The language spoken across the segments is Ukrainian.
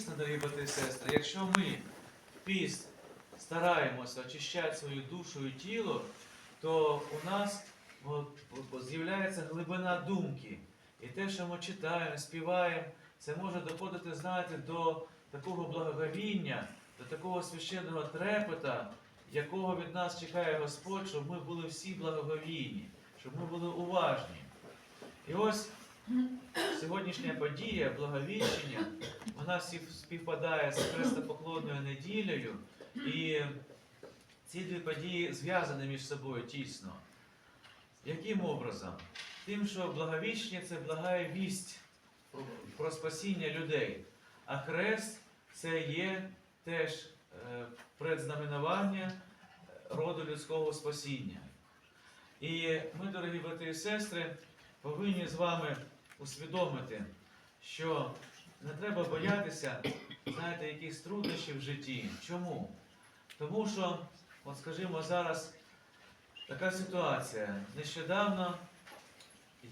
дійсно, дорогі брати і сестри, якщо ми піст стараємося очищати свою душу і тіло, то у нас з'являється глибина думки. І те, що ми читаємо, співаємо, це може доходити, знаєте, до такого благоговіння, до такого священного трепета, якого від нас чекає Господь, щоб ми були всі благоговійні, щоб ми були уважні. І ось сьогоднішня подія, благовіщення, вона співпадає з хрестопоклонною неділею, і ці дві події зв'язані між собою тісно. Яким образом? Тим, що благовіщення це благає вість про спасіння людей, а хрест це є теж е, предзнаменування роду людського спасіння. І ми, дорогі брати і сестри, повинні з вами усвідомити, що не треба боятися, знаєте, якихось труднощів в житті. Чому? Тому що, от скажімо, зараз така ситуація. Нещодавно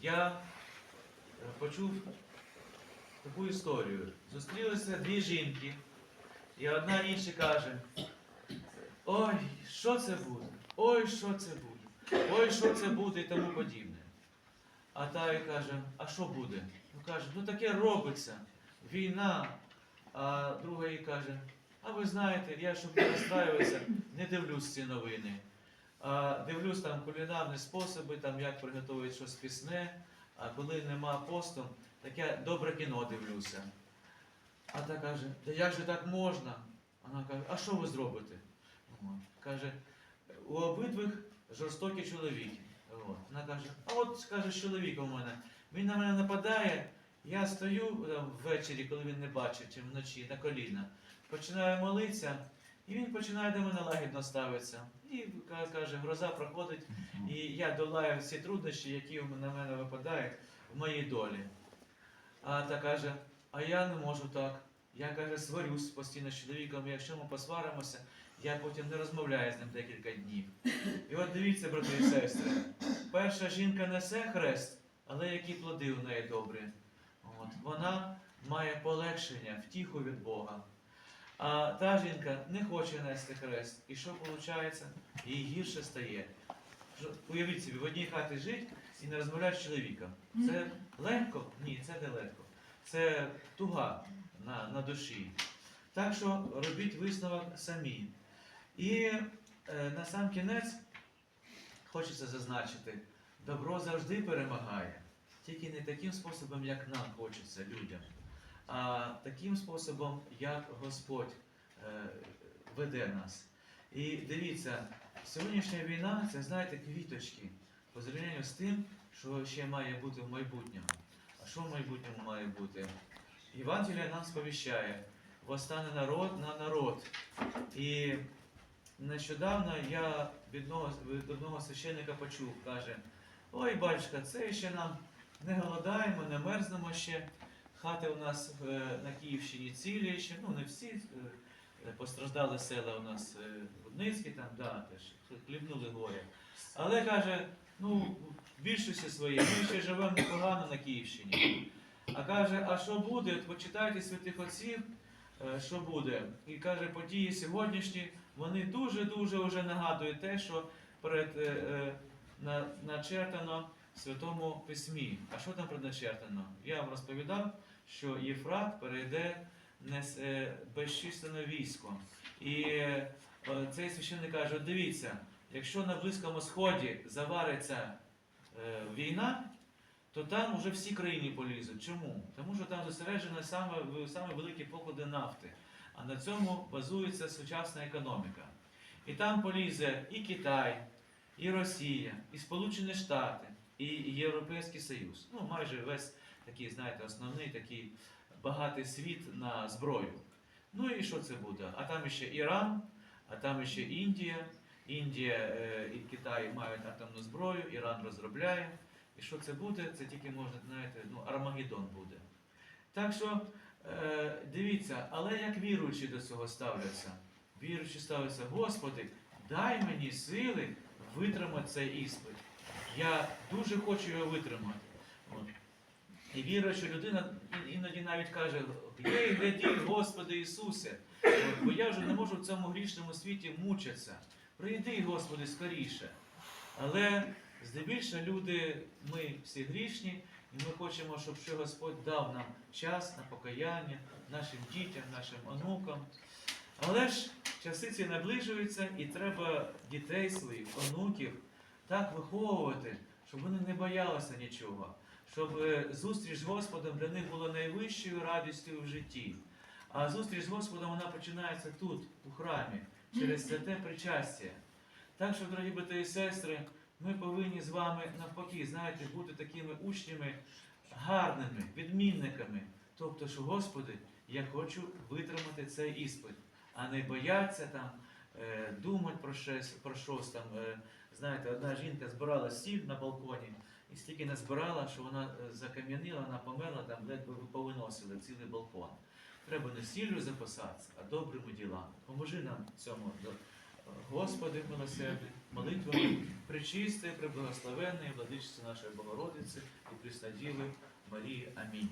я почув таку історію. Зустрілися дві жінки, і одна іншій каже: Ой, що це буде? Ой, що це буде? Ой, що це буде і тому подібне. А та й каже, а що буде? Ну каже, ну таке робиться. Війна. А друга їй каже, а ви знаєте, я щоб не розстраюватися, не дивлюсь ці новини. А дивлюсь там кулінарні способи, там як приготувати щось пісне, а коли нема посту, таке добре кіно дивлюся. А та каже, та як же так можна? Вона каже, а що ви зробите? Каже, у обидвих жорстокі чоловіки. От. Вона каже, а от каже, з чоловіком у мене. Він на мене нападає, я стою там, ввечері, коли він не бачить, чи вночі на коліна, починаю молитися, і він починає до мене лагідно ставитися. І каже, гроза проходить, і я долаю всі труднощі, які на мене випадають в моїй долі. А та каже, а я не можу так. Я каже, сварюсь постійно з чоловіком, якщо ми посваримося, я потім не розмовляю з ним декілька днів. От дивіться, брати і сестри, перша жінка несе хрест, але які плоди у неї добрі. От, вона має полегшення, втіху від Бога. А та жінка не хоче нести хрест. І що виходить? Їй гірше стає. Уявіть собі, в одній хаті жить і не розмовляти з чоловіком. Це легко? Ні, це не легко. Це туга на, на душі. Так що робіть висновок самі. І е, на сам кінець хочеться зазначити, добро завжди перемагає, тільки не таким способом, як нам хочеться людям, а таким способом, як Господь е, веде нас. І дивіться, сьогоднішня війна це, знаєте, квіточки по зрівнянню з тим, що ще має бути в майбутньому. А що в майбутньому має бути? Євангелія нам сповіщає, восстане народ на народ. І нещодавно я від одного, від одного священника почув, каже, ой, батюшка, це ще нам не голодаємо, не мерзнемо ще. Хати у нас е, на Київщині цілі ще, ну не всі, е, постраждали села у нас е, Рудницькі, там, да, теж хлібнули горе. Але каже, ну, в більшості своїй, ми ще живемо непогано на Київщині. А каже, а що буде? Почитайте святих отців, е, що буде. І каже, події сьогоднішні, вони дуже-дуже вже нагадують те, що перед, е, е, на, начертано в Святому Письмі. А що там предначертано? Я вам розповідав, що Єфрат перейде е, безчисленне військо. І е, цей священник каже: дивіться, якщо на Близькому Сході завариться е, війна, то там вже всі країни полізуть. Чому? Тому що там зосереджені саме, саме великі поклади нафти. А на цьому базується сучасна економіка. І там полізе і Китай, і Росія, і Сполучені Штати, і Європейський Союз. Ну, майже весь такий, знаєте, основний такий багатий світ на зброю. Ну і що це буде? А там ще Іран, а там ще Індія. Індія е, і Китай мають атомну зброю, Іран розробляє. І що це буде? Це тільки можна, знаєте, ну, Армагеддон буде. Так що е, дивіться, але як віруючі до цього ставляться? Віруючі ставляться, Господи, дай мені сили витримати цей іспит. Я дуже хочу його витримати. От. І віруюча людина іноді навіть каже, «Гей, гляді, Господи Ісусе, От, бо я вже не можу в цьому грішному світі мучитися. Прийди, Господи, скоріше. Але здебільшого люди, ми всі грішні, і ми хочемо, щоб ще Господь дав нам час на покаяння нашим дітям, нашим онукам. Але ж часи ці наближуються, і треба дітей своїх, онуків так виховувати, щоб вони не боялися нічого, щоб е, зустріч з Господом для них була найвищою радістю в житті. А зустріч з Господом вона починається тут, у храмі, через святе причастя. Так що, дорогі брати і сестри, ми повинні з вами навпаки, знаєте, бути такими учнями гарними, відмінниками. Тобто, що, Господи, я хочу витримати цей іспит, а не бояться там, е, думати про щось, про щось там. Е, знаєте, одна жінка збирала сіль на балконі і стільки назбирала, що вона е, закам'янила, вона померла, там ледве повиносили цілий балкон. Треба не сіллю запасатися, а добрими ділами. Поможи нам цьому, Господи, милосердний, молитвами причистої, преблагословенної, владичці нашої Богородиці і пристаділи Марії. Амінь.